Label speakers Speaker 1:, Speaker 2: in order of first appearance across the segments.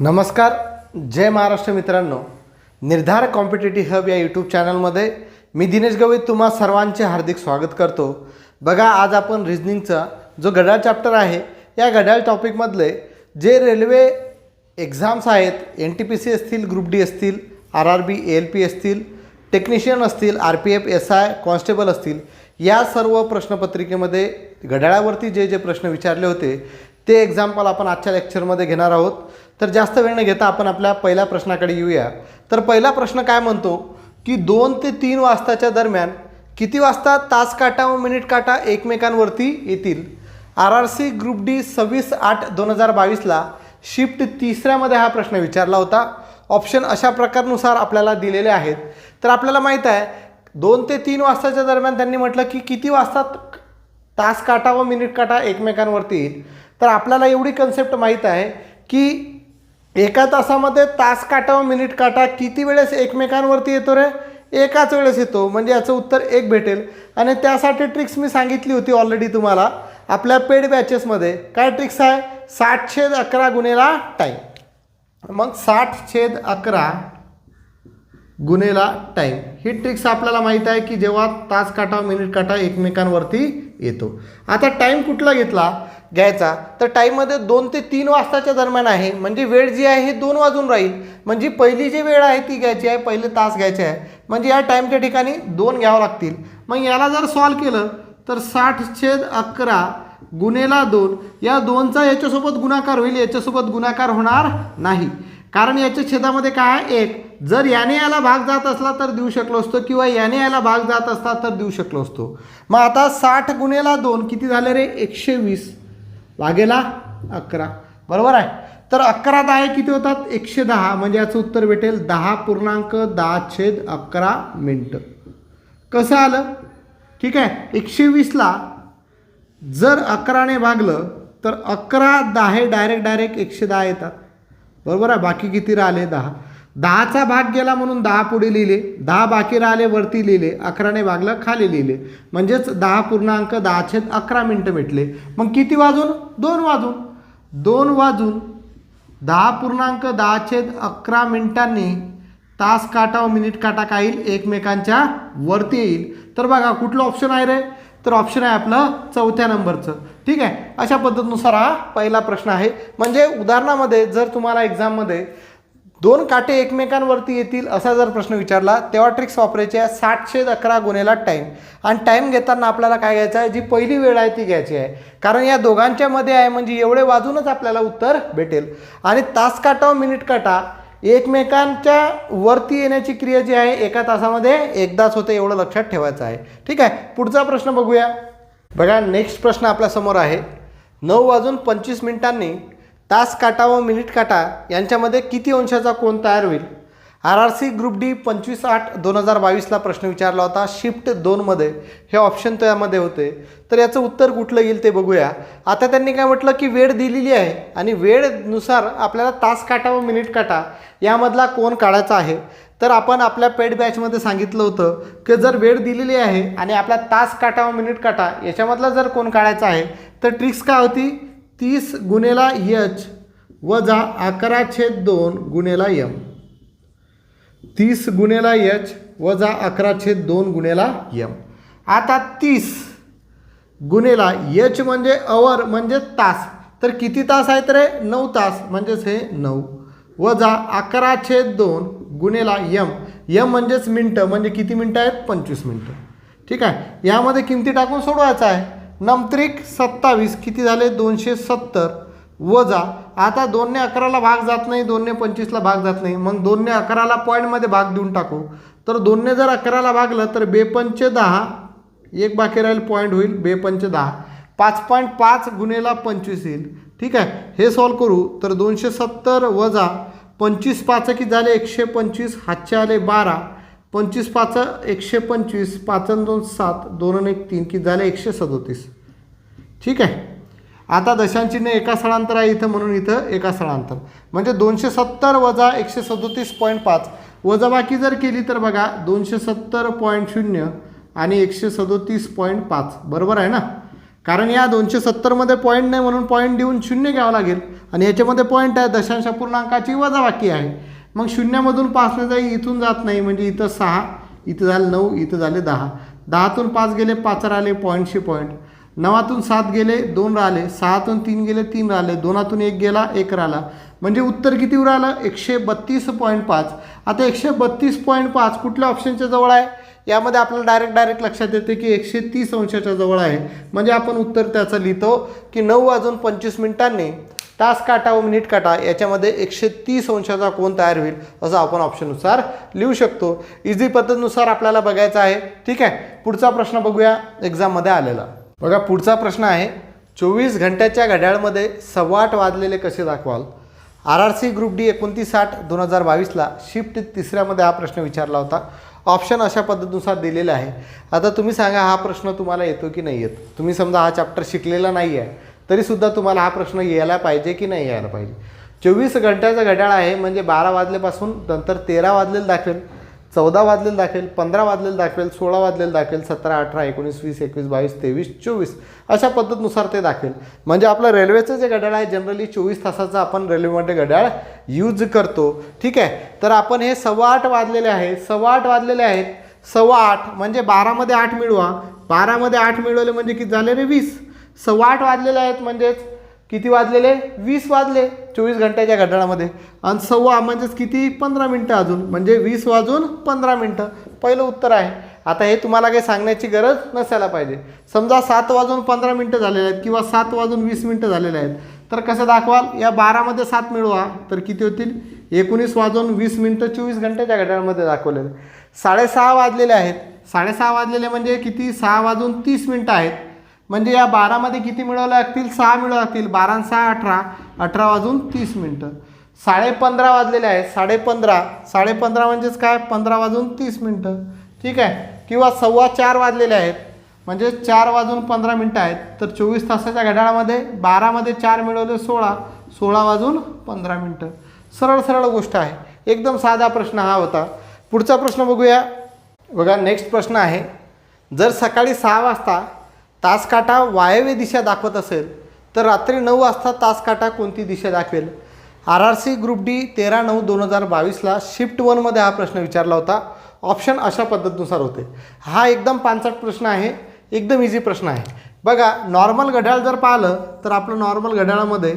Speaker 1: नमस्कार. जय महाराष्ट्र मित्रांनो. निर्धार कॉम्पिटेटिव्ह हब या यूट्यूब चॅनलमध्ये मी दिनेश गवई तुम्हा सर्वांचे हार्दिक स्वागत करतो. बघा आज आपण रिझनिंगचा जो घड्याळ चॅप्टर आहे या घड्याळ टॉपिकमधले जे रेल्वे एक्झाम्स आहेत एन टी पी सी असतील ग्रुप डी असतील R R B L P असतील टेक्निशियन असतील R P F S I constable असतील या सर्व प्रश्नपत्रिकेमध्ये घड्याळावरती जे जे प्रश्न विचारले होते ते एक्झाम्पल आपण आजच्या लेक्चरमध्ये घेणार आहोत. तर जास्त वेळ न घेता आपण आपल्या पहिल्या प्रश्नाकडे येऊया. तर पहिला प्रश्न काय म्हणतो? की दोन ते तीन वाजताच्या दरम्यान किती वाजता तास काटा व मिनिट काटा एकमेकांवरती येतील? R R C group D सव्वीस आठ दोन हजार बावीसला शिफ्ट तिसऱ्यामध्ये हा प्रश्न विचारला होता. ऑप्शन अशा प्रकारनुसार आपल्याला दिलेले आहेत. तर आपल्याला माहीत आहे दोन ते तीन वाजताच्या दरम्यान त्यांनी म्हटलं की किती वाजता तास काटा व मिनिट काटा एकमेकांवरती येईल? तर आपल्याला एवढी कन्सेप्ट माहीत आहे की एका तासामध्ये तास काटा व मिनिट काटा. किती वेळेस एकमेकांवरती येतो रे? एकाच वेळेस येतो. म्हणजे याचं उत्तर एक भेटेल. आणि त्यासाठी ट्रिक्स मी सांगितली होती ऑलरेडी तुम्हाला. आपल्या पेड बॅचेसमध्ये काय ट्रिक्स आहे? साठ छेद अकरा गुन्हेला टाईम मग साठ छेद अकरा गुन्हेला टाईम ही ट्रिक्स आपल्याला माहीत आहे की जेव्हा तास काटा मिनिट काटा एकमेकांवरती येतो. आता टाईम कुठला घेतला? घ्यायचा तर टाईममध्ये दोन ते तीन वाजताच्या दरम्यान आहे. म्हणजे वेळ जी आहे ही दोन वाजून राहील. म्हणजे पहिली जी वेळ आहे ती घ्यायची आहे पहिले तास घ्यायचे आहे. म्हणजे या टाईमच्या ठिकाणी दोन घ्यावं लागतील. मग याला जर सॉल्व केलं तर साठ छेद अकरा गुन्हेला दोन या दोनचा याच्यासोबत गुणाकार होईल. याच्यासोबत गुणाकार होणार नाही. कारण याच्या छेदामध्ये काय आहे? एक. जर याने याला भाग जात असला तर देऊ शकलो असतो. किंवा याने याला भाग जात असला तर देऊ शकलो असतो. मग आता साठ गुन्हेला दोन किती झाले रे? एकशे वीस. वागेला अकरा. बरोबर आहे. तर अकरा दहा किती होतात? एकशे दहा. म्हणजे याचं उत्तर भेटेल दहा पूर्णांक दहा छेद अकरा मिनटं. कसं आलं? ठीक आहे. एकशे वीसला जर अकराने भागलं तर अकरा दहा डायरेक्ट डायरेक्ट एकशे दहा येतात. बरोबर आहे. बाकी किती राहिले? दहा. दहाचा भाग गेला म्हणून दहा पुढे लिहिले. दहा बाकी राहिले वरती लिहिले. अकराने भागलं खाली लिहिले. म्हणजेच दहा पूर्णांक दहा छेद अकरा मिनटं भेटले मग किती वाजून? दोन वाजून. दोन वाजून दहा पूर्णांक दहा छेद अकरा मिनिटांनी तास काटा व मिनिट काटा काय येईल? एकमेकांच्या वरती येईल. तर बघा कुठलं ऑप्शन आहे रे? तर ऑप्शन आहे आपलं चौथ्या नंबरचं. ठीक आहे? अशा पद्धतीनुसार हा पहिला प्रश्न आहे. म्हणजे उदाहरणामध्ये जर तुम्हाला एक्झाममध्ये दोन काटे एकमेकांवरती येतील असा जर प्रश्न विचारला तेव्हा ट्रिक्स वापरायची आहे सातशे अकरा गुन्हेला टाईम आणि टाईम घेताना आपल्याला काय घ्यायचं आहे? जी पहिली वेळ आहे ती घ्यायची आहे. कारण या दोघांच्या मध्ये आहे म्हणजे एवढे वाजूनच आपल्याला उत्तर भेटेल. आणि तास काटा मिनिट काटा एकमेकांच्या वरती येण्याची क्रिया जी आहे एका तासामध्ये एकदाच होते एवढं लक्षात ठेवायचं आहे. ठीक आहे? पुढचा प्रश्न बघूया. बघा नेक्स्ट प्रश्न आपल्यासमोर आहे. नऊ वाजून पंचवीस मिनिटांनी तास काटा व मिनिट काटा यांच्यामध्ये किती अंशाचा कोण तयार होईल? R R C group D पंचवीस आठ दोन हजार बावीसला प्रश्न विचारला होता. शिफ्ट दोनमध्ये हे ऑप्शन त्यामध्ये होते. तर याचं उत्तर कुठलं येईल ते बघूया. आता त्यांनी काय म्हटलं की वेळ दिलेली आहे आणि वेळनुसार आपल्याला तास काटा व मिनिट काटा यामधला कोण काढायचा आहे. तर आपण आपल्या पेड बॅचमध्ये सांगितलं होतं की जर वेळ दिलेली आहे आणि आपला तास काटा व मिनिट काटा याच्यामधला जर कोण काढायचा आहे तर ट्रिक्स काय होती? तीस गुन्हेला यच वजा अकरा छेद दोन गुन्हेला यम. तीस गुन्हेला यच वजा अकरा छेद दोन गुन्हेला यम. आता तीस गुन्हेला यच म्हणजे अवर म्हणजे तास. तर किती तास आहेत रे? नऊ तास. म्हणजेच हे नऊ. वजा अकरा छेद दोन गुन्हेला यम. यम म्हणजेच मिनटं. म्हणजे किती मिनटं आहेत? पंचवीस मिनटं. ठीक आहे? यामध्ये किमती टाकून सोडवायचं आहे. नमत्रिक सत्तावीस किती झाले? दोनशे सत्तर. वजा आता दोनने अकराला भाग जात नाही दोनने पंचवीसला भाग जात नाही. मग दोनने अकराला पॉईंटमध्ये भाग देऊन टाकू. तर दोनने जर अकराला भागलं तर बेपंचे दहा एक बाकी राहील पॉईंट होईल बेपंचे दहा. पाच पॉईंट पाच गुन्हेला पंचवीस येईल. ठीक आहे? हे सॉल्व करू. तर दोनशे सत्तर वजा पंचवीस पाच की झाले? एकशे पंचवीस. हातचे आले बारा. पंचवीस पाच एकशे पंचवीस पाच दोन सात दोन एक तीन की झाले? एकशे सदोतीस. ठीक आहे? आता दशांचिन्ह एका स्थळांतर आहे इथं म्हणून इथं एका स्थळांतर. म्हणजे दोनशे सत्तर वजा एकशे सदोतीस पॉईंट पाच. वजाबाकी जर केली तर बघा दोनशे सत्तर पॉईंट शून्य आणि एकशे सदोतीस पॉईंट पाच. बरोबर आहे ना? कारण या दोनशे सत्तरमध्ये पॉईंट नाही म्हणून पॉईंट देऊन शून्य घ्यावं लागेल. आणि याच्यामध्ये पॉईंट आहे दशांश पूर्णांकाची वजाबाकी आहे. मग शून्यामधून पाचने जाई इथून जात नाही म्हणजे इथं सहा इथं झालं नऊ इथं झाले दहा. दहातून पाच गेले पाच राहिले पॉईंटशे पॉईंट. नवातून सात गेले दोन राहिले. सहातून तीन गेले तीन राहिले. दोनातून एक गेला एक राहिला. म्हणजे उत्तर किती राहिलं? एकशे बत्तीस पॉईंट पाच. आता एकशे बत्तीस पॉईंट पाच कुठल्या ऑप्शनच्या जवळ आहे? यामध्ये आपल्याला डायरेक्ट डायरेक्ट लक्षात येते की एकशे तीस अंशाच्या जवळ आहे. म्हणजे आपण उत्तर त्याचं लिहितो की नऊ वाजून पंचवीस मिनिटांनी तास काटा व मिनिट काटा याच्यामध्ये एकशे तीस अंशाचा कोण तयार होईल असं आपण ऑप्शननुसार लिहू शकतो. इझी पद्धतीनुसार आपल्याला बघायचं आहे. ठीक आहे? पुढचा प्रश्न बघूया. एक्झाममध्ये आलेला. बघा पुढचा प्रश्न आहे. चोवीस घंट्याच्या घड्याळमध्ये सव्वाट वाजलेले कसे दाखवाल? R R C group D एकोणतीस साठ दोन हजार बावीसला शिफ्ट तिसऱ्यामध्ये हा प्रश्न विचारला होता. ऑप्शन अशा पद्धतीनुसार दिलेला आहे. आता तुम्ही सांगा हा प्रश्न तुम्हाला येतो की नाही येत? तुम्ही समजा हा चॅप्टर शिकलेला नाही आहे तरीसुद्धा तुम्हाला हा प्रश्न यायला पाहिजे की नाही यायला पाहिजे. चोवीस घंट्याचा घड्याळ आहे म्हणजे बारा वाजल्यापासून नंतर तेरा वाजलेलं दाखवेल चौदा वाजलेलं दाखवेल पंधरा वाजलेलं दाखवेल सोळा वाजलेलं दाखवेल सतरा अठरा एकोणीस वीस एकवीस बावीस तेवीस चोवीस अशा पद्धतीनुसार ते दाखवेल म्हणजे आपलं रेल्वेचं जे घड्याळ आहे जनरली चोवीस तासाचं आपण रेल्वेमध्ये घड्याळ यूज करतो. ठीक आहे? तर आपण हे सव्वा आठ वाजलेले आहे सव्वा आठ वाजलेले आहेत सव्वा आठ म्हणजे बारामध्ये आठ मिळवा. बारामध्ये आठ मिळवले म्हणजे किती झाले रे वीस? सव्वा आठ वाजलेले आहेत म्हणजेच किती वाजलेले? वीस वाजले चोवीस घंट्याच्या घड्याळामध्ये. आणि सव्वा म्हणजेच किती? पंधरा मिनटं अजून. म्हणजे वीस वाजून पंधरा मिनटं. पहिलं उत्तर आहे. आता हे तुम्हाला काही सांगण्याची गरज नसायला पाहिजे. समजा सात वाजून पंधरा मिनटं झालेले आहेत किंवा सात वाजून वीस मिनटं झालेले आहेत. तर कसं दाखवाल? या बारामध्ये सात मिळवा. तर किती होतील? एकोणीस वाजून वीस मिनटं चोवीस घंट्याच्या घड्याळामध्ये दाखवलेले साडेसहा वाजलेले आहेत. साडेसहा वाजलेले म्हणजे किती? सहा वाजून तीस मिनटं आहेत. म्हणजे या बारामध्ये किती मिळवल्या लागतील सहा मिळवं लागतील बारा सहा अठरा. अठरा वाजून तीस मिनटं. साडे पंधरा वाजलेले आहे साडेपंधरा साडेपंधरा म्हणजेच काय? पंधरा वाजून तीस मिनटं. ठीक आहे? किंवा सव्वा चार वाजलेले आहेत. म्हणजे चार वाजून पंधरा मिनटं आहेत. तर चोवीस तासाच्या घड्याळामध्ये बारामध्ये चार मिळवले सोळा. सोळा वाजून पंधरा मिनटं. सरळ सरळ गोष्ट आहे. एकदम साधा प्रश्न हा होता. पुढचा प्रश्न बघूया. बघा नेक्स्ट प्रश्न आहे. जर सकाळी सहा वाजता तासकाटा वायव्य दिशा दाखवत असेल तर रात्री नऊ वाजता तासकाटा कोणती दिशा दाखवेल? R R C group D तेरा नऊ दोन हजार बावीसला शिफ्ट वनमध्ये हा प्रश्न विचारला होता. ऑप्शन अशा पद्धतीनुसार होते. हा एकदम पानसट प्रश्न आहे. एकदम इझी प्रश्न आहे. बघा नॉर्मल घड्याळ जर पाहिलं तर आपलं नॉर्मल घड्याळामध्ये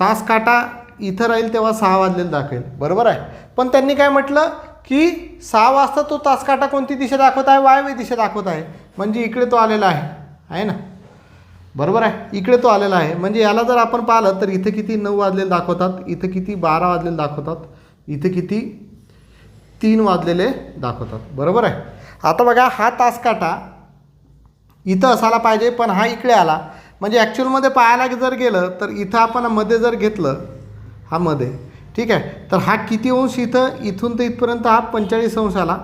Speaker 1: तासकाटा इथं राहील तेव्हा सहा वाजलेलं दाखवेल. बरोबर आहे? पण त्यांनी काय म्हटलं की सहा वाजता तो तासकाटा कोणती दिशा दाखवत आहे? वायव्य दिशा दाखवत आहे. म्हणजे इकडे तो आलेला आहे. आहे ना? बरोबर आहे? इकडे तो आलेला आहे. म्हणजे याला जर आपण पाहिलं तर इथं किती नऊ वाजलेले दाखवतात इथं किती बारा वाजलेले दाखवतात इथं किती तीन वाजलेले दाखवतात. बरोबर आहे? आता बघा हा तास काटा इथं असायला पाहिजे पण हा इकडे आला. म्हणजे ॲक्च्युअलमध्ये पाहायला जर गेलं तर इथं आपण मध्ये जर घेतलं हा मध्ये. ठीक आहे? तर हा किती अंश इथं? इथून तर इथपर्यंत हा पंचेचाळीस अंश आला.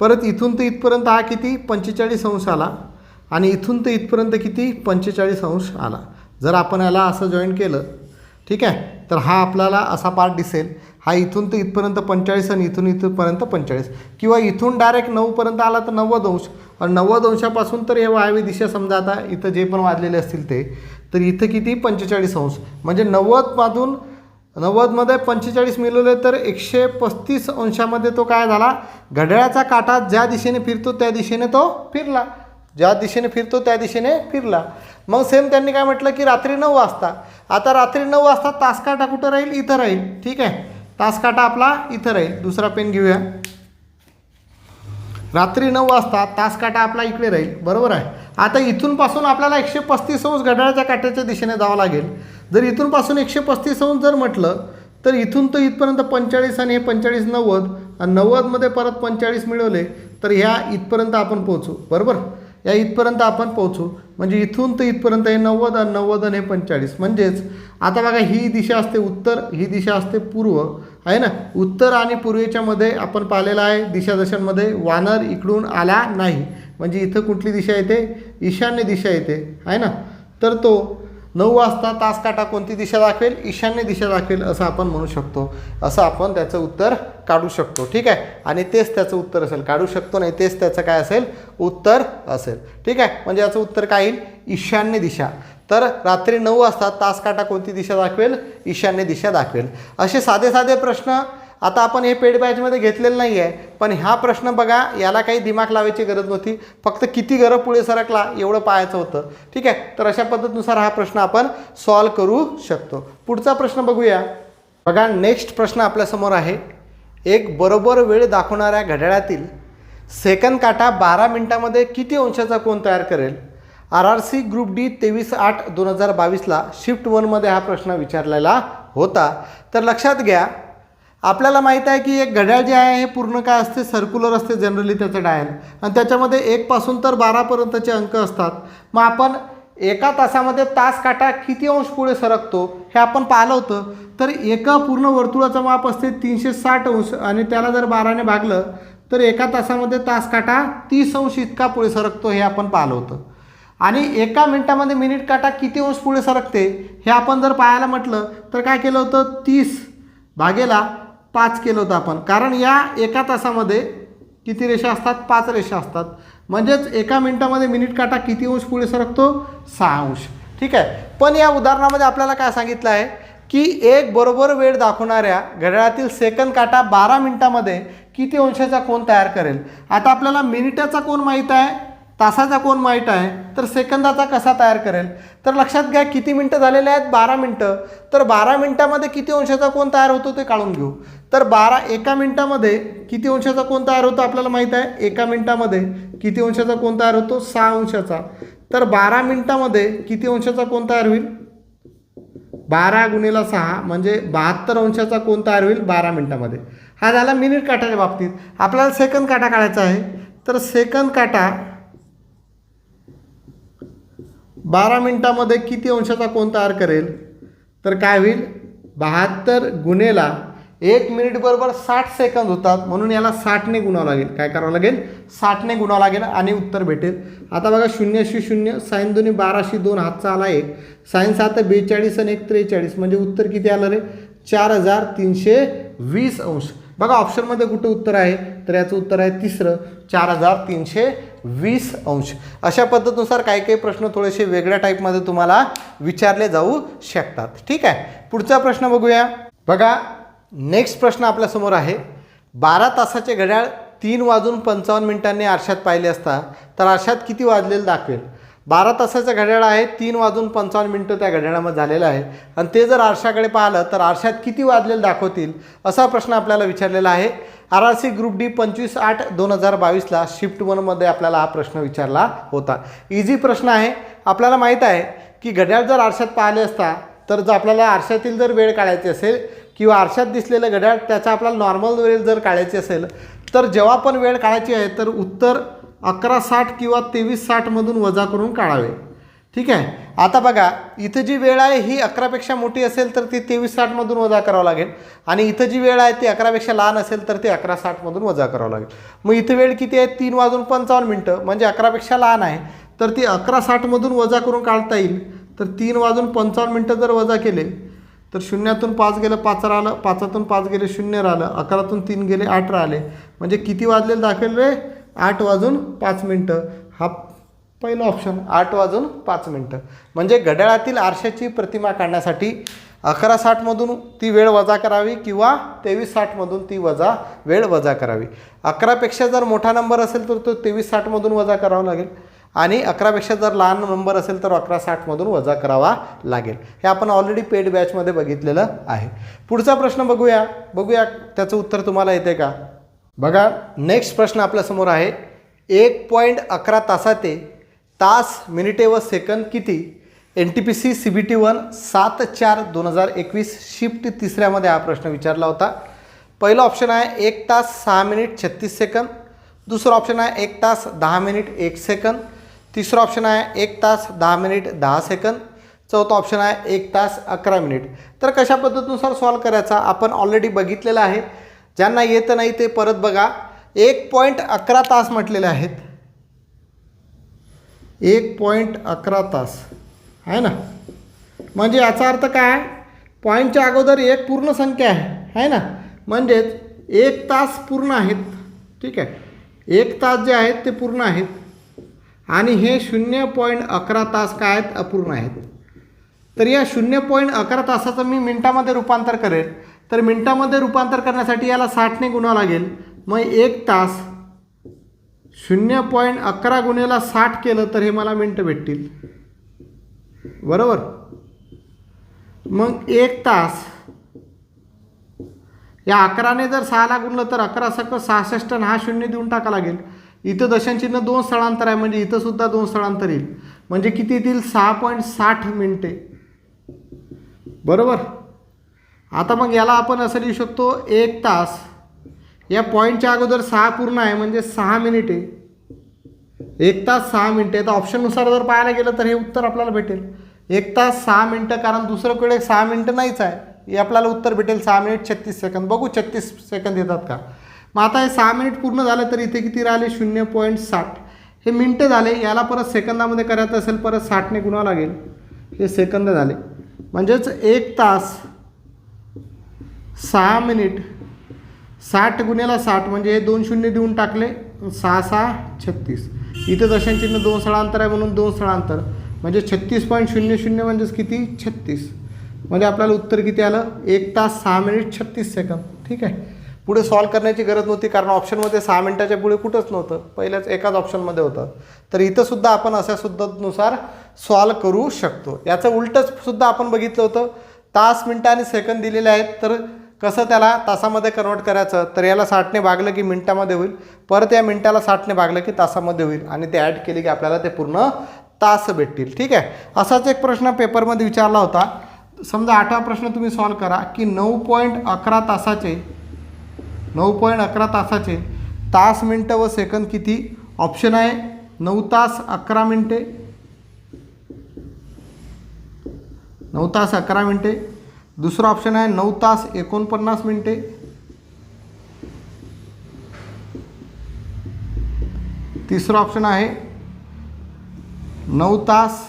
Speaker 1: परत इथून तर इथपर्यंत हा किती? पंचेचाळीस अंश आला. आणि इथून तर इथपर्यंत किती? पंचेचाळीस अंश आला. जर आपण याला असं जॉईन केलं ठीक आहे? तर हा आपल्याला असा पार्ट दिसेल. हा इथून तर इथपर्यंत पंचेचाळीस आणि इथून इथपर्यंत पंचेचाळीस. किंवा इथून डायरेक्ट नऊपर्यंत आला तर नव्वद अंश. आणि नव्वद अंशापासून तर हे वायव्य दिशा समजा आता इथं जे पण वाजलेले असतील ते तर इथं किती? पंचेचाळीस अंश. म्हणजे नव्वदमधून नव्वदमध्ये पंचेचाळीस मिळवले तर एकशे पस्तीस अंशामध्ये तो काय झाला? घड्याळाचा काटा ज्या दिशेने फिरतो त्या दिशेने तो फिरला. ज्या दिशेने फिरतो त्या दिशेने फिरला. मग सेम त्यांनी काय म्हटलं की रात्री नऊ वाजता. आता रात्री नऊ वाजता तासकाटा कुठं राहील? इथं राहील. ठीक आहे? तासकाटा आपला इथं राहील. दुसरा पेन घेऊया. रात्री नऊ वाजता तासकाटा आपला इकडे राहील. बरोबर आहे? आता इथून पासून आपल्याला एकशे पस्तीस अंश घड्याळाच्या काट्याच्या दिशेने जावं लागेल. जर इथून पासून एकशे पस्तीस अंश जर म्हटलं तर इथून तर इथपर्यंत पंचेचाळीस आणि हे पंचेचाळीस नव्वद. आणि नव्वदमध्ये परत पंचेचाळीस मिळवले तर ह्या इथपर्यंत आपण पोहोचू. बरोबर? या इथपर्यंत आपण पोहोचू. म्हणजे इथून तर इथपर्यंत हे नव्वद आणि नव्वद आणि हे पंचेचाळीस. म्हणजेच आता बघा ही दिशा असते उत्तर ही दिशा असते पूर्व. आहे ना? उत्तर आणि पूर्वेच्यामध्ये आपण पाहिलेलं आहे दिशादशांमध्ये वानर इकडून आला नाही. म्हणजे इथं कुठली दिशा येते? ईशान्य दिशा येते. आहे ना? तर तो नऊ वाजता तास काटा कोणती दिशा दाखवेल? ईशान्य दिशा दाखवेल असं आपण म्हणू शकतो. असं आपण त्याचं उत्तर काढू शकतो. ठीक आहे? आणि तेच त्याचं उत्तर असेल. काढू शकतो नाही तेच त्याचं काय असेल? उत्तर असेल. ठीक आहे? म्हणजे याचं उत्तर काय येईल? ईशान्य दिशा. तर रात्री नऊ वाजता तास काटा कोणती दिशा दाखवेल? ईशान्य दिशा दाखवेल. असे साधे साधे प्रश्न आता आपण हे पेड बॅचमध्ये घेतलेलं नाही आहे पण हा प्रश्न बघा याला काही दिमाग लावायची गरज नव्हती. फक्त किती घरं पुढे सरकला एवढं पाहायचं होतं. ठीक आहे? तर अशा पद्धतीनुसार हा प्रश्न आपण सॉल्व करू शकतो. पुढचा प्रश्न बघूया. बघा नेक्स्ट प्रश्न आपल्यासमोर आहे. एक बरोबर वेळ दाखवणाऱ्या घड्याळातील सेकंद काटा बारा मिनिटामध्ये किती अंशाचा कोण तयार करेल? R R C group D तेवीस आठ दोन हजार बावीसला शिफ्ट वनमध्ये हा प्रश्न विचारलेला होता. तर लक्षात घ्या आपल्याला माहीत आहे की एक घड्याळ जे आहे हे पूर्ण काय असते? सर्क्युलर असते जनरली त्याचं डायल आणि त्याच्यामध्ये एकपासून तर बारापर्यंतचे अंक असतात. मग आपण एका तासामध्ये तास काटा किती अंश पुढे सरकतो हे आपण पाहिलं होतं. तर एका पूर्ण वर्तुळाचं माप असते तीनशे साठ अंश. आणि त्याला जर बाराने भागलं तर एका तासामध्ये तास काटा तीस अंश इतका पुढे सरकतो हे आपण पाहिलं होतं. आणि एका मिनिटामध्ये मिनिट काटा किती अंश पुढे सरकते हे आपण जर पाहायला म्हटलं तर काय केलं होतं? तीस भागेला पाच केलं होतं आपण. कारण या एका तासामध्ये किती रेषा असतात? पाच रेषा असतात. म्हणजेच एका मिनिटामध्ये मिनिट काटा किती अंश पुढे सरकतो? सहा अंश. ठीक आहे? पण या उदाहरणामध्ये आपल्याला काय सांगितलं आहे? की एक बरोबर वेळ दाखवणाऱ्या घड्याळातील सेकंद काटा बारा मिनिटामध्ये किती अंशाचा कोण तयार करेल? आता आपल्याला मिनिटाचा कोण माहीत आहे. तासाचा कोण माहीत आहे? तर सेकंदाचा कसा तयार करेल? तर लक्षात घ्या किती मिनटं झालेले आहेत? बारा मिनटं. तर बारा मिनटामध्ये किती अंशाचा कोण तयार होतो ते काढून घेऊ. तर बारा एका मिनटामध्ये किती अंशाचा कोण तयार होतो आपल्याला माहीत आहे? एका मिनटामध्ये किती अंशाचा कोण तयार होतो? सहा अंशाचा. तर बारा मिनटामध्ये किती अंशाचा कोण तयार होईल? बारा गुणेला सहा म्हणजे बहात्तर अंशाचा कोण तयार होईल बारा मिनटामध्ये. हा झाला मिनिट काटाच्या बाबतीत. आपल्याला सेकंद काटा काढायचा आहे. तर सेकंद काटा बारा मिनटामध्ये किती अंशाचा कोण तयार करेल? तर काय होईल? बहात्तर गुन्हेला एक मिनिट बरोबर साठ सेकंद होतात. म्हणून याला साठने गुणावं लागेल. काय करावं लागेल? साठने गुणावं लागेल आणि उत्तर भेटेल. आता बघा शून्यशी शून्य साईन दोन्ही बाराशी दोन हातचा आला एक. साईन सात बेचाळीस आणि एक त्रेचाळीस. म्हणजे उत्तर किती आलं रे? चार हजार तीनशे वीस अंश. बघा ऑप्शनमध्ये कुठं उत्तर आहे? तर याचं उत्तर आहे तिसरं. चार हजार तीनशे वीस अंश. अशा पद्धतीनुसार काही काही प्रश्न थोडेसे वेगळ्या टाईपमध्ये तुम्हाला विचारले जाऊ शकतात. ठीक आहे? पुढचा प्रश्न बघूया. बघा नेक्स्ट प्रश्न आपल्यासमोर आहे. बारा तासाचे घड्याळ तीन वाजून पंचावन्न मिनिटांनी आरशात पाहिले असता तर आरशात किती वाजलेलं दाखवेल? बारा तासाचं घड्याळ आहे तीन वाजून पंचावन्न मिनटं त्या घड्याळामध्ये झालेलं आहे. आणि ते जर आरशाकडे पाहिलं तर आरशात किती वाजलेलं दाखवतील असा प्रश्न आपल्याला विचारलेला आहे. R R C group D पंचवीस आठ दोन हजार बावीसला शिफ्ट वनमध्ये आपल्याला हा प्रश्न विचारला होता. इझी प्रश्न आहे. आपल्याला माहीत आहे की घड्याळ जर आरशात पाहिले असता तर जर आपल्याला आरशातील जर वेळ काढायची असेल किंवा आरशात दिसलेलं घड्याळ त्याचा आपल्याला नॉर्मल वेळ जर काढायची असेल तर जेव्हा पण वेळ काढायची आहे तर उत्तर अकरा साठ किंवा तेवीस साठमधून वजा करून काढावे. ठीक आहे? आता बघा इथं जी वेळ आहे ही अकरापेक्षा मोठी असेल तर ती तेवीस साठमधून वजा करावं लागेल. आणि इथं जी वेळ आहे ती अकरापेक्षा लहान असेल तर ती अकरा साठमधून वजा करावं लागेल. मग इथं वेळ किती आहे? तीन वाजून पंचावन्न मिनटं. म्हणजे अकरापेक्षा लहान आहे. तर ती अकरा साठमधून वजा करून काढता येईल. तर तीन वाजून पंचावन्न मिनटं जर वजा केले तर शून्यातून पाच गेलं पाच राहिलं. पाचातून पाच गेले शून्य राहिलं. अकरातून तीन गेले आठ राहिले. म्हणजे किती वाजलेलं दाखवेल आठ वाजून पाच मिनटं. हा पहिलं ऑप्शन आठ वाजून पाच मिनटं. म्हणजे घड्याळातील आरशाची प्रतिमा काढण्यासाठी अकरा साठमधून ती वेळ वजा करावी किंवा तेवीस साठमधून ती वजा वेळ वजा करावी. अकरापेक्षा जर मोठा नंबर असेल तर तो तेवीस साठमधून वजा करावा लागेल. आणि अकरापेक्षा जर लहान नंबर असेल तर अकरा साठमधून वजा करावा लागेल. हे आपण ऑलरेडी पेड बॅचमध्ये बघितलेलं आहे. पुढचा प्रश्न बघूया. बघूया त्याचं उत्तर तुम्हाला येते का? बघा नेक्स्ट प्रश्न आपल्यासमोर आहे. एक पॉईंट अकरा तासाते तास मिनिटे व सेकंद किती? N T P C C B T one सात चार दोन हजार एकवीस शिफ्ट तिसऱ्यामध्ये हा प्रश्न विचारला होता. पहिलं ऑप्शन आहे एक तास सहा मिनिट छत्तीस सेकंद दुसरं ऑप्शन आहे एक तास दहा मिनिट एक सेकंद तिसरं ऑप्शन आहे एक तास दहा मिनिट दहा सेकंद चौथा ऑप्शन आहे एक तास अकरा मिनिट तर कशा पद्धतीनुसार सॉल्व करायचा? आपण ऑलरेडी बघितलेलं आहे. ज्यांना येतं नाही ते परत बघा. एक पॉईंट अकरा तास म्हटलेले आहेत. एक पॉईंट अकरा तास. आहे ना? म्हणजे याचा अर्थ काय? पॉईंटच्या अगोदर एक पूर्ण संख्या आहे. आहे ना? म्हणजेच एक तास पूर्ण आहेत. ठीक आहे? एक तास जे आहेत ते पूर्ण आहेत. आणि हे शून्य पॉईंट अकरा तास काय आहेत? अपूर्ण आहेत. तर या शून्य पॉईंट अकरा तासाचं मी मिनटामध्ये रूपांतर करेल. तर मिनटामध्ये रूपांतर करण्यासाठी याला साठने गुणा लागेल. मग एक तास शून्य पॉईंट अकरा गुन्हेला साठ केलं तर हे मला मिनटं भेटतील. बरोबर? मग एक तास. या अकराने जर सहाला गुणलं तर अकरा सकट सहासष्ट हा शून्य देऊन टाका लागेल. इथं दशांचिन्ह दोन स्थळांतर आहे म्हणजे इथं सुद्धा दोन स्थळांतर येईल. म्हणजे किती येतील? सहा पॉईंट साठ मिनटे. बरोबर? आता मग याला आपण असं लिहू शकतो एक तास. या पॉईंटच्या अगोदर सहा पूर्ण आहे म्हणजे सहा मिनिटे एक तास सहा मिनटे तर ऑप्शननुसार जर पाहायला गेलं तर हे उत्तर आपल्याला भेटेल. एक तास सहा मिनटं कारण दुसरंकडे सहा मिनटं नाहीच आहे. हे आपल्याला उत्तर भेटेल सहा मिनिट छत्तीस सेकंद बघू छत्तीस सेकंद येतात का? मग आता हे सहा मिनिट पूर्ण झालं तर इथे किती राहिले? शून्य पॉईंट साठ. हे मिनटं झाले याला परत सेकंदामध्ये करायचं असेल परत साठने गुणावं लागेल. हे सेकंद झाले. म्हणजेच एक तास सहा मिनिट. साठ गुन्ह्याला साठ म्हणजे हे दोन शून्य देऊन टाकले. सहा सहा छत्तीस. इथं दशांचिन्ह दोन स्थळांतर आहे म्हणून दोन स्थळांतर म्हणजे छत्तीस पॉईंट शून्य शून्य म्हणजेच किती? छत्तीस. म्हणजे आपल्याला उत्तर किती आलं? एक तास सहा मिनिट छत्तीस सेकंद. ठीक आहे? पुढे सॉल्व करण्याची गरज नव्हती कारण ऑप्शनमध्ये सहा मिनिटाच्या पुढे कुठंच नव्हतं. पहिल्याच एकाच ऑप्शनमध्ये होतं. तर इथंसुद्धा आपण अशा सुद्धानुसार सॉल्व करू शकतो. याचं उलटंच सुद्धा आपण बघितलं होतं. तास मिनटं आणि सेकंद दिलेले आहेत. तर कसं त्याला तासामध्ये कन्वर्ट करायचं? तर याला साठने भागलं की मिनटामध्ये होईल. परत या मिनटाला साठने भागलं की तासामध्ये होईल. आणि ते ॲड केले की आपल्याला ते पूर्ण तास भेटतील. ठीक आहे? असाच एक प्रश्न पेपरमध्ये विचारला होता. समजा आठवा प्रश्न तुम्ही सॉल्व करा की नऊ पॉईंट अकरा तासाचे नऊ पॉईंट अकरा तासाचे तास मिनटं व सेकंद किती? ऑप्शन आहे नऊ तास अकरा मिनटे. नऊ तास अकरा मिनटे. दुसरं ऑप्शन आहे नऊ तास एकोणपन्नास मिनिटे. तिसरं ऑप्शन आहे नऊ तास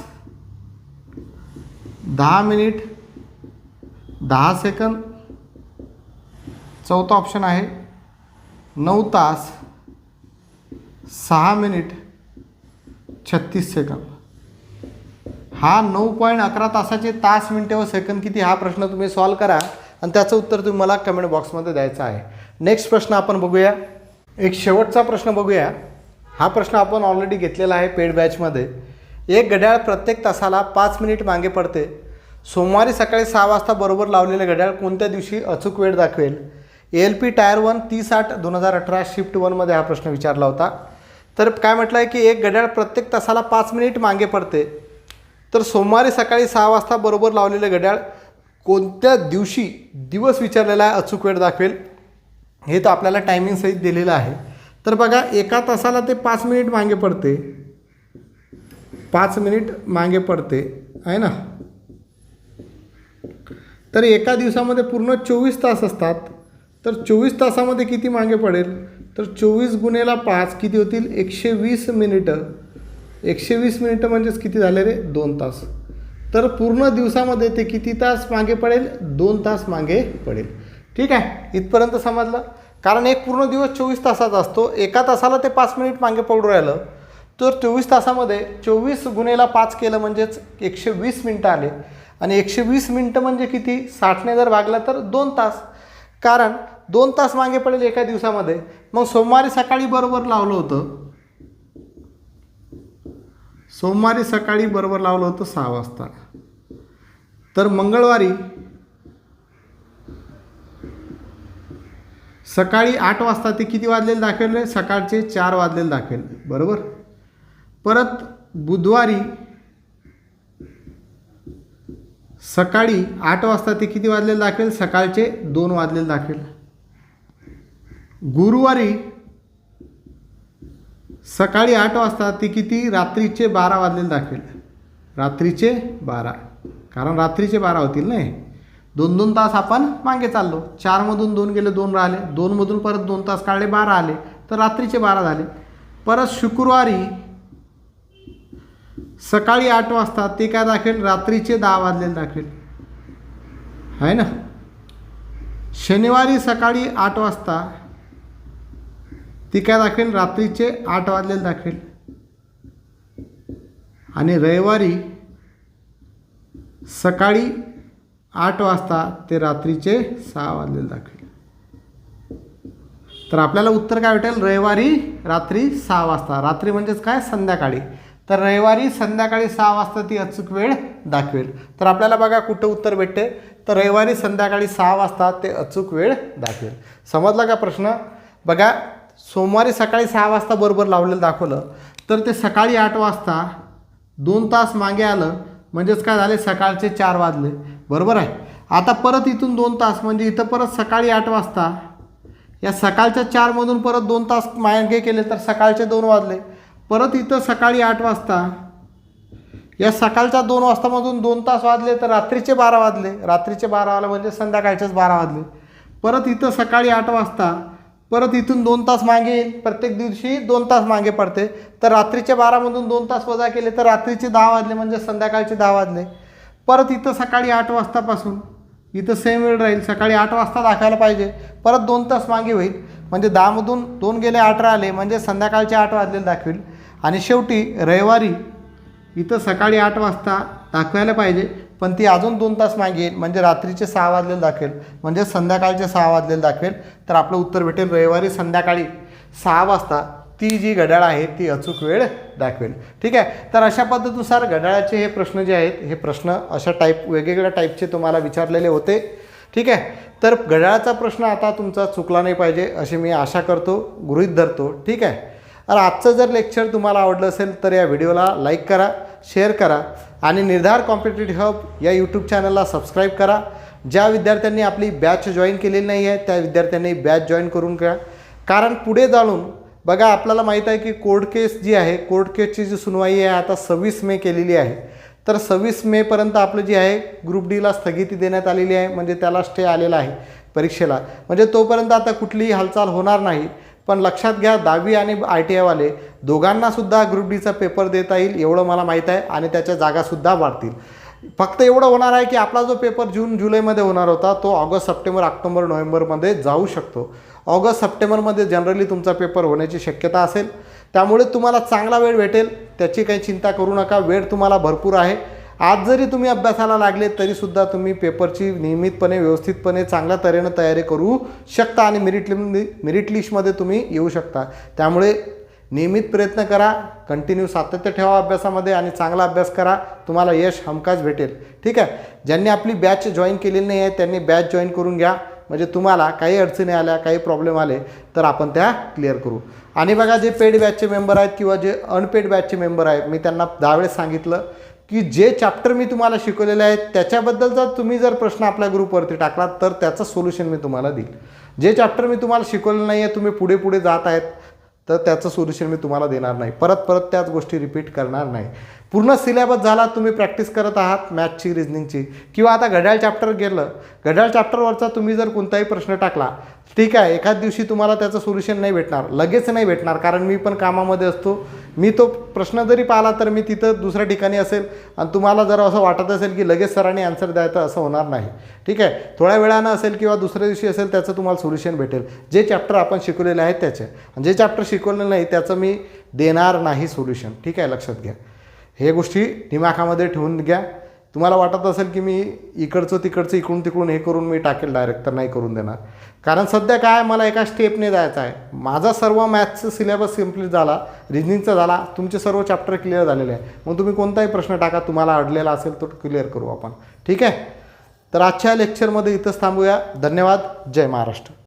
Speaker 1: दहा मिनिट दहा सेकंद चौथा ऑप्शन आहे नऊ तास सहा मिनिट छत्तीस सेकंद हा नऊ पॉईंट अकरा तासाचे तास मिनटे व सेकंद किती हा प्रश्न तुम्ही सॉल्व करा आणि त्याचं उत्तर तुम्ही मला कमेंट बॉक्समध्ये द्यायचं आहे. नेक्स्ट प्रश्न आपण बघूया. एक शेवटचा प्रश्न बघूया. हा प्रश्न आपण ऑलरेडी घेतलेला आहे पेड बॅचमध्ये एक घड्याळ प्रत्येक तासाला पाच मिनिट मागे पडते. सोमवारी सकाळी सहा वाजता बरोबर लावलेले घड्याळ कोणत्या दिवशी अचूक वेळ दाखवेल? एल पी टायर वन तीस आठ दोन हजार अठरा शिफ्ट वनमध्ये हा प्रश्न विचारला होता. तर काय म्हटलं आहे की एक घड्याळ प्रत्येक तासाला पाच मिनिट मागे पडते. तर सोमवारी सकाळी सहा वाजता बरोबर लावलेले घड्याळ कोणत्या दिवशी दिवस विचारलेला आहे अचूक वेळ दाखवेल. हे तर आपल्याला टायमिंगसहित दिलेलं आहे. तर बघा एका तासाला ते पाच मिनिट मागे पडते. पाच मिनिट मागे पडते. आहे ना? तर एका दिवसामध्ये पूर्ण चोवीस तास असतात. तर चोवीस तासामध्ये किती मागे पडेल? तर चोवीस गुन्हेला पाच किती होतील? एकशे वीस मिनिटं एकशे वीस मिनिटं म्हणजेच किती झाले रे? दोन तास. तर पूर्ण दिवसामध्ये ते किती तास मागे पडेल? दोन तास मागे पडेल. ठीक आहे? इथपर्यंत समजलं? कारण एक पूर्ण दिवस चोवीस तासाचा असतो. एका तासाला ते पाच मिनिट मागे पडू राहिलं. तर चोवीस तासामध्ये चोवीस गुन्हेला पाच केलं म्हणजेच एकशे वीस मिनटं आले. आणि एकशे वीस मिनटं म्हणजे किती? साठने जर भागला तर दोन तास. कारण दोन तास मागे पडेल एका दिवसामध्ये. मग सोमवारी सकाळी बरोबर लावलं होतं. सोमवारी सकाळी बरोबर लावलं होतं सहा वाजता. तर मंगळवारी सकाळी आठ वाजता ते किती वाजलेले दाखवले सकाळचे चार वाजलेले दाखवले बरोबर? परत बुधवारी सकाळी आठ वाजता ते किती वाजलेले दाखवेल सकाळचे दोन वाजलेले दाखवेल गुरुवारी सकाळी आठ वाजता ती किती? रात्रीचे बारा वाजलेले दाखवेल. रात्रीचे बारा. कारण रात्रीचे बारा होतील नाही दोन दोन तास आपण मागे चाललो. चारमधून दोन गेले दोन राहिले. दोनमधून परत दोन तास काढले बारा आले. तर रात्रीचे बारा झाले. परत शुक्रवारी सकाळी आठ वाजता ते काय दाखवेल? रात्रीचे दहा वाजलेले दाखवेल. आहे ना? शनिवारी सकाळी आठ वाजता ती काय दाखवेल? रात्रीचे आठ वाजलेले दाखवेल. आणि रविवारी सकाळी आठ वाजता ते रात्रीचे सहा वाजलेले दाखवेल. तर आपल्याला उत्तर काय भेटेल? रविवारी रात्री सहा वाजता. रात्री म्हणजेच काय? संध्याकाळी. तर रविवारी संध्याकाळी सहा वाजता ती अचूक वेळ दाखवेल. तर आपल्याला बघा कुठं उत्तर भेटते. तर रविवारी संध्याकाळी सहा वाजता ते अचूक वेळ दाखवेल. समजला का प्रश्न? बघा सोमवारी सकाळी सहा वाजता बरोबर लावलेलं दाखवलं. तर ते सकाळी आठ वाजता दोन तास मागे आलं. म्हणजेच काय झाले? सकाळचे चार वाजले. बरोबर आहे? आता परत इथून दोन तास म्हणजे इथं परत सकाळी आठ वाजता. या सकाळच्या चारमधून परत दोन तास मागे केले तर सकाळचे दोन वाजले. परत इथं सकाळी आठ वाजता. या सकाळच्या दोन वाजतामधून दोन तास वाजले तर रात्रीचे बारा वाजले. रात्रीचे बारा वाजले म्हणजे संध्याकाळचेच बारा वाजले. परत इथं सकाळी आठ वाजता. परत इथून दोन तास मागे येईल प्रत्येक दिवशी दोन तास मागे पडते. तर रात्रीच्या बारामधून दोन तास वजा केले तर रात्रीचे दहा वाजले म्हणजे संध्याकाळचे दहा वाजले. परत इथं सकाळी आठ वाजतापासून इथं सेम वेळ राहील सकाळी आठ वाजता दाखवायला पाहिजे. परत दोन तास मागे होईल म्हणजे दहामधून दोन गेले आठ राहिले म्हणजे संध्याकाळचे आठ वाजलेले दाखवेल. आणि शेवटी रविवारी इथं सकाळी आठ वाजता दाखवायला पाहिजे. पण ती अजून दोन तास मागे येईल. म्हणजे रात्रीचे सहा वाजलेले दाखवेल. म्हणजे संध्याकाळचे सहा वाजलेले दाखवेल. तर आपलं उत्तर भेटेल. रविवारी संध्याकाळी सहा वाजता ती जी घड्याळ आहे ती अचूक वेळ दाखवेल. ठीक आहे? तर अशा पद्धतीनुसार घड्याळाचे हे प्रश्न जे आहेत हे प्रश्न अशा टाईप वेगवेगळ्या टाईपचे तुम्हाला विचारलेले होते. ठीक आहे? तर घड्याळाचा प्रश्न आता तुमचा चुकला नाही पाहिजे अशी मी आशा करतो. गृहीत धरतो. ठीक आहे? तर आजचं जर लेक्चर तुम्हाला आवडलं असेल तर या व्हिडिओला लाईक करा शेअर करा. आणि निर्धार कॉम्पिटेटिव्ह हब या यूट्यूब चॅनलला सबस्क्राईब करा. ज्या विद्यार्थ्यांनी आपली बॅच जॉईन केलेली नाही आहे त्या विद्यार्थ्यांनी बॅच जॉईन करून घ्या. कारण पुढे जाणून बघा आपल्याला माहीत आहे की कोर्ट केस जी आहे कोर्ट केसची जी सुनवाई आहे आता सव्वीस मे केलेली आहे. तर सव्वीस मेपर्यंत आपलं जी आहे ग्रुप डीला स्थगिती देण्यात आलेली आहे म्हणजे त्याला स्टे आलेला आहे परीक्षेला. म्हणजे तोपर्यंत आता कुठलीही हालचाल होणार नाही. पण लक्षात घ्या दहावी आणि आय टी आयवाले दोघांनासुद्धा ग्रुप डीचा पेपर देता येईल एवढं मला माहीत आहे आणि त्याच्या जागासुद्धा वाढतील. फक्त एवढं होणार आहे की आपला जो पेपर जून जुलैमध्ये होणार होता तो ऑगस्ट सप्टेंबर ऑक्टोबर नोव्हेंबरमध्ये जाऊ शकतो. ऑगस्ट सप्टेंबरमध्ये जनरली तुमचा पेपर होण्याची शक्यता असेल. त्यामुळे तुम्हाला चांगला वेळ भेटेल त्याची काही चिंता करू नका वेळ तुम्हाला भरपूर आहे. आज जरी तुम्ही अभ्यासाला लागले तरीसुद्धा तुम्ही पेपरची नियमितपणे व्यवस्थितपणे चांगल्या तऱ्हेनं तयारी करू शकता आणि मेरिट लिम मेरिट लिस्टमध्ये तुम्ही येऊ शकता. त्यामुळे नियमित प्रयत्न करा कंटिन्यू सातत्य ठेवा अभ्यासामध्ये आणि चांगला अभ्यास करा. तुम्हाला यश हमखास भेटेल. ठीक आहे? ज्यांनी आपली बॅच जॉईन केलेली नाही आहे त्यांनी बॅच जॉईन करून घ्या. म्हणजे तुम्हाला काही अडचणी आल्या काही प्रॉब्लेम आले तर आपण त्या क्लिअर करू. आणि बघा जे पेड बॅचचे मेंबर आहेत किंवा जे अनपेड बॅचचे मेंबर आहेत मी त्यांना दहा वेळेस सांगितलं की जे चॅप्टर मी तुम्हाला शिकवलेले आहेत त्याच्याबद्दलचा तुम्ही जर प्रश्न आपल्या ग्रुपवरती टाकला तर त्याचं सोल्युशन मी तुम्हाला देईल. जे चॅप्टर मी तुम्हाला शिकवलेलं नाही आहे तुम्ही पुढे पुढे जात आहेत तर त्याचं सोल्युशन मी तुम्हाला देणार नाही. परत परत त्याच गोष्टी रिपीट करणार नाही. पूर्ण सिलेबस झाला तुम्ही प्रॅक्टिस करत आहात मॅथची रिझनिंगची किंवा आता घड्याळ चॅप्टर गेलं घड्याळ चॅप्टरवरचा तुम्ही जर कोणताही प्रश्न टाकला ठीक आहे एखाद दिवशी तुम्हाला त्याचं सोल्युशन नाही भेटणार लगेच नाही भेटणार कारण मी पण कामामध्ये असतो. मी तो प्रश्न जरी पाहिला तर मी तिथं दुसऱ्या ठिकाणी असेल आणि तुम्हाला जर असं वाटत असेल की लगेच सरांनी आन्सर द्यायचं असं होणार नाही. ठीक आहे? थोड्या वेळानं असेल किंवा दुसऱ्या दिवशी असेल त्याचं तुम्हाला सोल्युशन भेटेल. जे चॅप्टर आपण शिकवलेले आहेत त्याचे. आणि जे चॅप्टर शिकवलेलं नाही त्याचं मी देणार नाही सोल्युशन ठीक आहे? लक्षात घ्या. हे गोष्टी दिमाखामध्ये ठेवून घ्या. तुम्हाला वाटत असेल की मी इकडचं तिकडचं इकडून तिकडून हे करून मी टाकेल डायरेक्ट तर नाही करून देणार. कारण सध्या काय मला एका स्टेपने जायचं आहे. माझा सर्व मॅथ्सचा सिलेबस कंप्लीट झाला रिजनिंगचा झाला तुमचे सर्व चॅप्टर क्लिअर झालेले आहे. मग तुम्ही कोणताही प्रश्न टाका तुम्हाला अडलेला असेल तो क्लिअर करू आपण. ठीक आहे? तर आजच्या लेक्चरमध्ये इथंच थांबूया. धन्यवाद. जय महाराष्ट्र.